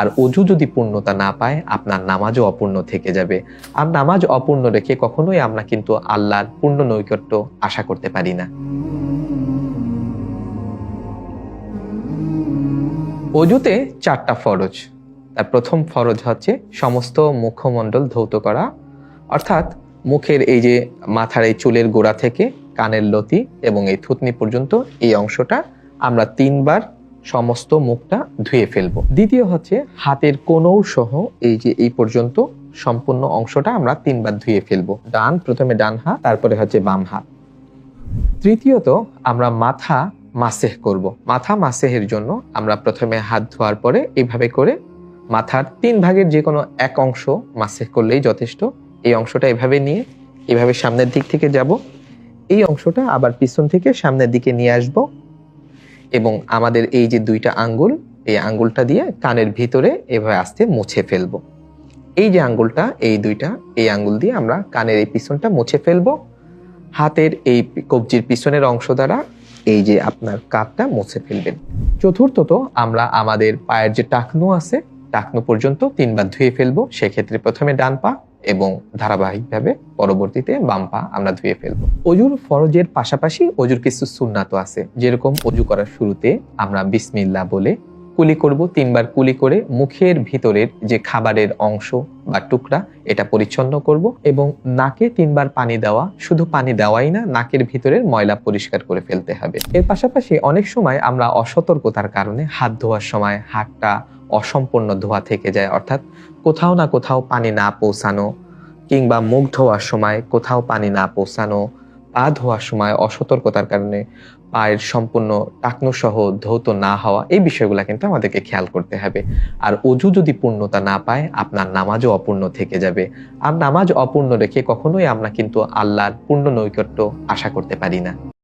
আর অজু যদি পূর্ণতা না পায়, আপনার নামাজও অপূর্ণ থেকে যাবে। আর নামাজ অপূর্ণ রেখে কখনোই আমরা কিন্তু আল্লাহর পূর্ণ নৈকট্য আশা করতে পারি না। অজুতে চারটা ফরজ। তার প্রথম ফরজ হচ্ছে সমস্ত মুখমণ্ডল ধৌত করা, অর্থাৎ মুখের এই যে মাথার এই চুলের গোড়া থেকে কানের লতি এবং এই থুতনি পর্যন্ত এই অংশটা আমরা তিনবার সমস্ত মুখটা ধুয়ে ফেলব। দ্বিতীয় হচ্ছে হাতের কোনৌ সহ এই যে এই পর্যন্ত সম্পূর্ণ অংশটা আমরা তিনবার ধুয়ে ফেলব। ডান, প্রথমে ডান হাত, তারপরে হচ্ছে বাম হাত। তৃতীয়ত আমরা মাথা মাসেহ করব। মাথা মাসেহের জন্য আমরা প্রথমে হাত ধোয়ার পরে এইভাবে করে মাথার তিন ভাগের যে কোনো এক অংশ মাসেহ করলেই যথেষ্ট। এই অংশটা এভাবে নিয়ে এভাবে সামনের দিক থেকে যাব। এই অংশটা আবার পিছন থেকে সামনের দিকে নিয়ে আসব। এবং আমাদের এই যে দুইটা আঙ্গুল, এই আঙ্গুলটা দিয়ে কানের ভিতরে এভাবে আস্তে মুছে ফেলব। এই যে আঙ্গুলটা, এই দুইটা, এই আঙ্গুল দিয়ে আমরা কানের এই পিছনটা মুছে ফেলব। হাতের এই কবজির পিছনের অংশ দ্বারা এই যে আপনার কাপটা মুছে ফেলবেন। চতুর্থত আমরা আমাদের পায়ের যে টাকনু আছে, টাকনু পর্যন্ত তিনবার ধুয়ে ফেলব। সেক্ষেত্রে প্রথমে ডান পা এবং ধারাবাহিকভাবে পরবর্তীতে বাম পা আমরা ধুয়ে ফেলব। অজুর ফরজের পাশাপাশি অজুর কিছু সুন্নাতও আছে। যেরকম অজু করার শুরুতে আমরা বিসমিল্লা বলে কুলি করব, তিনবার কুলি করে মুখের ভিতরের যে খাবারের অংশ বা টুকরা, এটা পরিচ্ছন্ন করব এবং নাকে তিনবার পানি দেওয়া, শুধু পানি দেওয়াই না, নাকের ভিতরের ময়লা পরিষ্কার করে ফেলতে হবে। এর পাশাপাশি অনেক সময় আমরা অসতর্কতার কারণে হাত ধোয়ার সময় হাতটা অসম্পূর্ণ ধোয়া থেকে যায়, অর্থাৎ কোথাও না কোথাও পানি না পৌঁছানো, কিংবা মুখ ধোয়ার সময় কোথাও পানি না পৌঁছানো, পা ধোয়ার সময় অসতর্কতার কারণে পায়ের সম্পূর্ণ টাকনু সহ ধৌত না হওয়া, এই বিষয়গুলো কিন্তু আমাদেরকে খেয়াল করতে হবে। আর অজু যদি পূর্ণতা না পায়, আপনার নামাজও অপূর্ণ থেকে যাবে। আর নামাজ অপূর্ণ রেখে কখনোই আমরা কিন্তু আল্লাহর পূর্ণ নৈকট্য আশা করতে পারি না।